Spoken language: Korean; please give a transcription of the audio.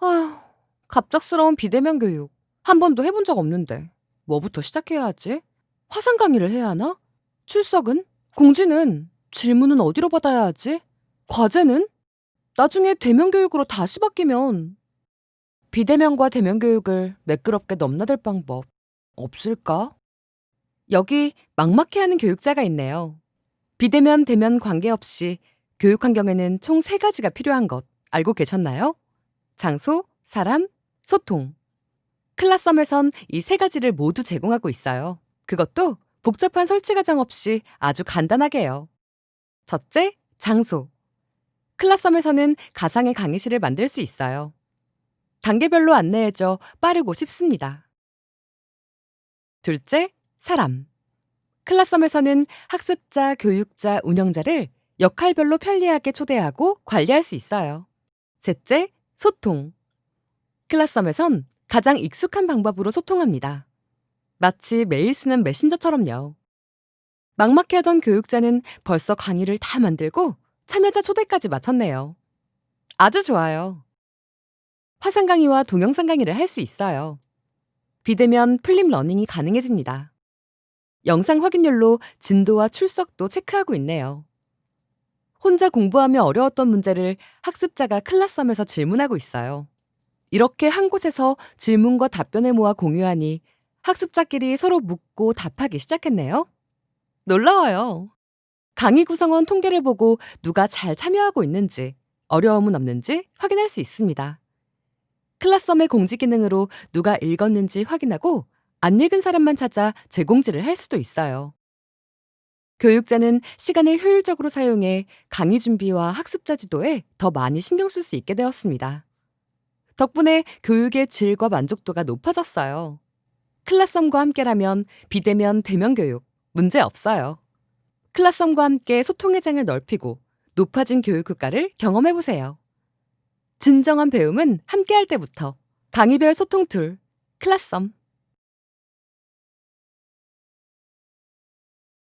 아휴, 갑작스러운 비대면 교육. 한 번도 해본 적 없는데. 뭐부터 시작해야 하지? 화상 강의를 해야 하나? 출석은? 공지는? 질문은 어디로 받아야 하지? 과제는? 나중에 대면 교육으로 다시 바뀌면 비대면과 대면 교육을 매끄럽게 넘나들 방법 없을까? 여기 막막해 하는 교육자가 있네요. 비대면 대면 관계없이 교육 환경에는 총세 가지가 필요한 것 알고 계셨나요? 장소, 사람, 소통. 클라썸에선 이 세 가지를 모두 제공하고 있어요. 그것도 복잡한 설치 과정 없이 아주 간단하게요. 첫째, 장소. 클라썸에서는 가상의 강의실을 만들 수 있어요. 단계별로 안내해줘 빠르고 쉽습니다. 둘째, 사람. 클라썸에서는 학습자, 교육자, 운영자를 역할별로 편리하게 초대하고 관리할 수 있어요. 셋째, 소통. 클라썸에선 가장 익숙한 방법으로 소통합니다. 마치 매일 쓰는 메신저처럼요. 막막해 하던 교육자는 벌써 강의를 다 만들고 참여자 초대까지 마쳤네요. 아주 좋아요. 화상 강의와 동영상 강의를 할 수 있어요. 비대면 플립 러닝이 가능해집니다. 영상 확인율로 진도와 출석도 체크하고 있네요. 혼자 공부하며 어려웠던 문제를 학습자가 클라썸에서 질문하고 있어요. 이렇게 한 곳에서 질문과 답변을 모아 공유하니 학습자끼리 서로 묻고 답하기 시작했네요. 놀라워요. 강의 구성원 통계를 보고 누가 잘 참여하고 있는지, 어려움은 없는지 확인할 수 있습니다. 클라썸의 공지 기능으로 누가 읽었는지 확인하고 안 읽은 사람만 찾아 재공지를 할 수도 있어요. 교육자는 시간을 효율적으로 사용해 강의 준비와 학습자 지도에 더 많이 신경 쓸 수 있게 되었습니다. 덕분에 교육의 질과 만족도가 높아졌어요. 클라썸과 함께라면 비대면 대면 교육 문제 없어요. 클라썸과 함께 소통의 장을 넓히고 높아진 교육 효과를 경험해 보세요. 진정한 배움은 함께할 때부터 강의별 소통 툴 클라썸